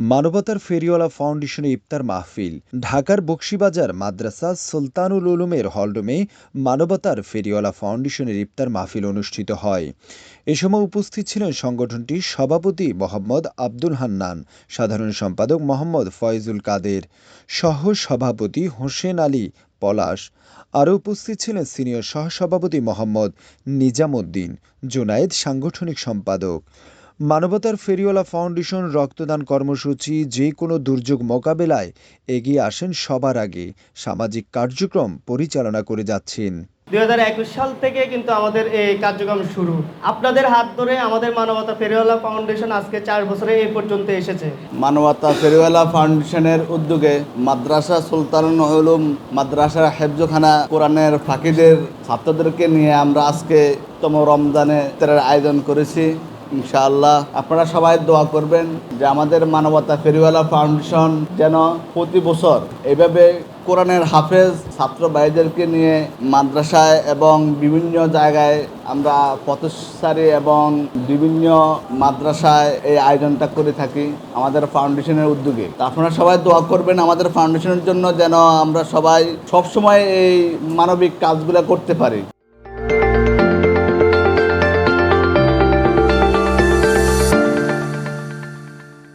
মানবতার ফেরিওয়ালা ফাউন্ডেশনে ইফতার মাহফিল। ঢাকার বকশীবাজার মাদ্রাসা সুলতানুল উলুমের হলরুমে মানবতার ফেরিওয়ালা ফাউন্ডেশনের ইফতার মাহফিল অনুষ্ঠিত হয়। এ সময় উপস্থিত ছিলেন সংগঠনটির সভাপতি মোহাম্মদ আব্দুল হান্নান, সাধারণ সম্পাদক মোহাম্মদ ফয়জুল কাদের, সহ সভাপতি হোসেন আলী পলাশ, আরও উপস্থিত ছিলেন সিনিয়র সহসভাপতি মোহাম্মদ নিজামুদ্দিন, জুনায়েদ সাংগঠনিক সম্পাদক। মানবতার ফেরিওয়ালা ফাউন্ডেশন রক্তদান কর্মসূচি যে কোনো দুর্যোগ মোকাবেলায় এগিয়ে আসেন সবার আগে। সামাজিক কার্যক্রম পরিচালনা করে যাচ্ছেন। দুই হাজার একুশ সাল থেকে কিন্তু আমাদের এই কার্যক্রম শুরু। আপনাদের হাত ধরে আমাদের মানবতা ফেরিওয়ালা ফাউন্ডেশন আজকে চার বছরে এই পর্যন্ত এসেছে। মানবতা ফেরিওয়ালা ফাউন্ডেশনের উদ্যোগে মাদ্রাসা সুলতান উলুম মাদ্রাসা হেফজখানা কোরআনের ফাঁকিদের ছাত্রদেরকে নিয়ে আমরা আজকে তম রমজানে ইফতারের আয়োজন করেছি। ইনশাআল্লাহ আপনারা সবাই দোয়া করবেন যে আমাদের মানবতা ফেরিওয়ালা ফাউন্ডেশন যেন প্রতি বছর এইভাবে কোরআনের হাফেজ ছাত্র ভাইদেরকে নিয়ে মাদ্রাসায় এবং বিভিন্ন জায়গায় আমরা পথসারি এবং বিভিন্ন মাদ্রাসায় এই আয়োজনটা করে থাকি আমাদের ফাউন্ডেশনের উদ্যোগে। তা আপনারা সবাই দোয়া করবেন আমাদের ফাউন্ডেশনের জন্য যেন আমরা সবাই সবসময় এই মানবিক কাজগুলো করতে পারি।